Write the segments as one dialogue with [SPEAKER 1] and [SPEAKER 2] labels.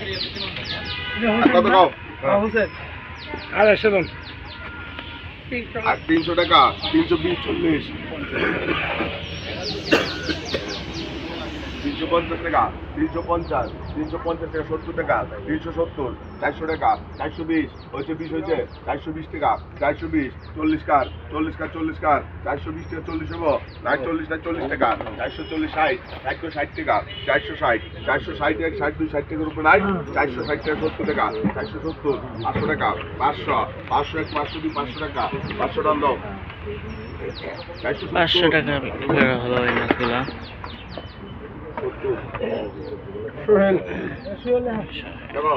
[SPEAKER 1] আর কত কও
[SPEAKER 2] আর একশো
[SPEAKER 1] আর তিনশো টাকা তিনশো বিশ চল্লিশ। তিনশো পঞ্চাশ টাকা তিনশো পঞ্চাশ তিনশো পঞ্চাশ টাকা সত্তর টাকা তিনশো সত্তর চারশো টাকা চারশো বিশ হয়েছে বিশ হয়েছে চারশো বিশ টাকা চারশো বিশ চল্লিশ কার চল্লিশ কার চল্লিশ কার চারশো বিশ টাকা চল্লিশ হব নাই চল্লিশ নাই চল্লিশ টাকা চারশো চল্লিশ ষাট চারশো ষাট টাকা চারশো ষাট চারশো ষাট এক ষাট দুই ষাট টাকার উপরে নাই চারশো ষাট টাকা সত্তর টাকা চারশো সত্তর পাঁচশো টাকা পাঁচশো পাঁচশো এক পাঁচশো দুই পাঁচশো টাকা পাঁচশো টাকা দাও।
[SPEAKER 3] পাঁচশো টাকা হলো এই মাছগুলো।
[SPEAKER 2] সোহেল
[SPEAKER 1] দেখো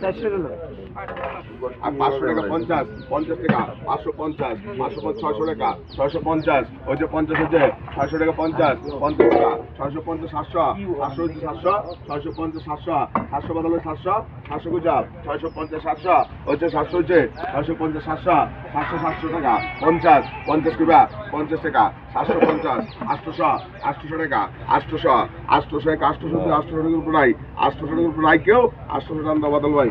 [SPEAKER 2] চারশো টাকা
[SPEAKER 1] আর পাঁচশো টাকা পঞ্চাশ পঞ্চাশ টাকা, পাঁচশো পঞ্চাশ, পাঁচশো ছয়শো টাকা, ছয়শো পঞ্চাশ, ওই যে পঞ্চাশ হচ্ছে, ছয়শো টাকা পঞ্চাশ পঞ্চাশ টাকা, ছয়শো পঞ্চাশ, সাতশো সাতশো হচ্ছে সাতশো, ছয়শো পঞ্চাশ, সাতশো সাতশো বদলে সাতশো সাতশো গুজা ছয়শো পঞ্চাশ, সাতশো, হচ্ছে সাতশো হচ্ছে, ছয়শো পঞ্চাশ, সাতশো সাতশো সাতশো টাকা, পঞ্চাশ পঞ্চাশ কিবা, পঞ্চাশ টাকা, সাতশো পঞ্চাশ, আটশোশো আটশোশো টাকা, আটশোশো আটশোশো এক আটশোশো আটশোশো টাকার উপর নাই, আটশোশো টাকার উপর নাই কেউ, আটশোশো টাকা বদল ভাই।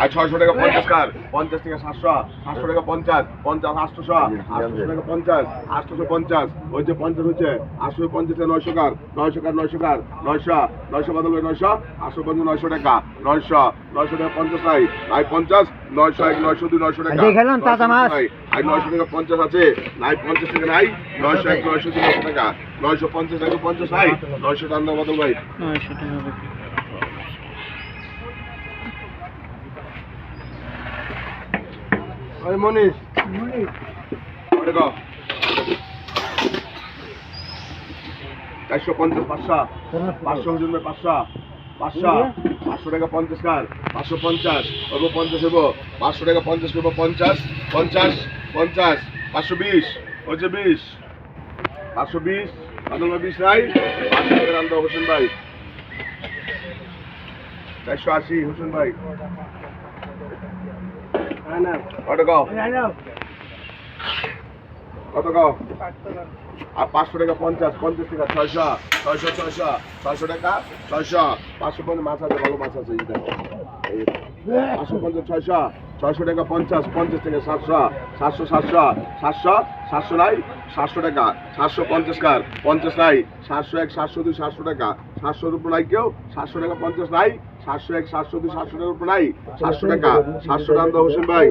[SPEAKER 1] আর ছয়শো টাকা পঞ্চাশ কার? পঞ্চাশ টাকা সাতশো সাতশো টাকা পঞ্চাশ পঞ্চাশ আটশোশো আটশোশো টাকা পঞ্চাশ আটশোশো পঞ্চাশ। ওই যে পঞ্চাশ হচ্ছে আটশো পঞ্চাশ নয়শো কার? নয়শো কার নয়শো কার? নয়শো নয়শো বদল নয়শো আটশো পঞ্চাশ নয়শো টাকা। নয়শো নয়শো টাকা পঞ্চাশ নাই। নাই পঞ্চাশ নয়শো এক নয়শো দুই নয়শো টাকা। আর নয়শো টাকা পঞ্চাশ আছে। নাই পঞ্চাশ টাকা নাই নয়শো এক নয়শো দুই নয়শো টাকা। নয়শো পঞ্চাশ এক পঞ্চাশ নাই। নয়শো টাকা বদল ভাই।
[SPEAKER 3] নয়শো টাকা
[SPEAKER 2] ওই মনীষ।
[SPEAKER 1] ওরে গো চারশো পঞ্চাশ পাঁচশো। পাঁচশো ভাই পাঁচশো। পাঁচশো। পাঁচশো টাকা পঞ্চাশ কার? পাঁচশো পঞ্চাশ। হব পঞ্চাশ হব পাঁচশো টাকা পঞ্চাশ করব পঞ্চাশ। পঞ্চাশ পঞ্চাশ। পাঁচশো বিশ। হচ্ছে বিশ। পাঁচশো বিশ। বাদল বিশ নাই পাঁচশো টাকা রান্দা হোসেন ভাই। চারশো আশি হোসেন ভাই। কত গাও কত গাও আর পাঁচশো টাকা পঞ্চাশ পঞ্চাশ টাকা ছয়শো ছয়শো ছয়শো ছয়শো টাকা ছয়শো। পাঁচশো পঞ্চাশ মাছ আছে, ভালো মাছ আছে পাঁচশো পঞ্চাশ, ছয়শো ছয়শো টাকা পঞ্চাশ পঞ্চাশ টাকা সাতশো সাতশো সাতশো সাতশো সাতশো নাই, সাতশো টাকা। সাতশো পঞ্চাশ কার? পঞ্চাশ নাই, সাতশো এক, সাতশো দুই, সাতশো টাকা। সাতশোর উপর নাই কেউ, সাতশো টাকা পঞ্চাশ নাই সাতশো এক সাতশো দুই সাতশো টাকা নাই সাতশো টাকা সাতশো টাকা হোসেন ভাই।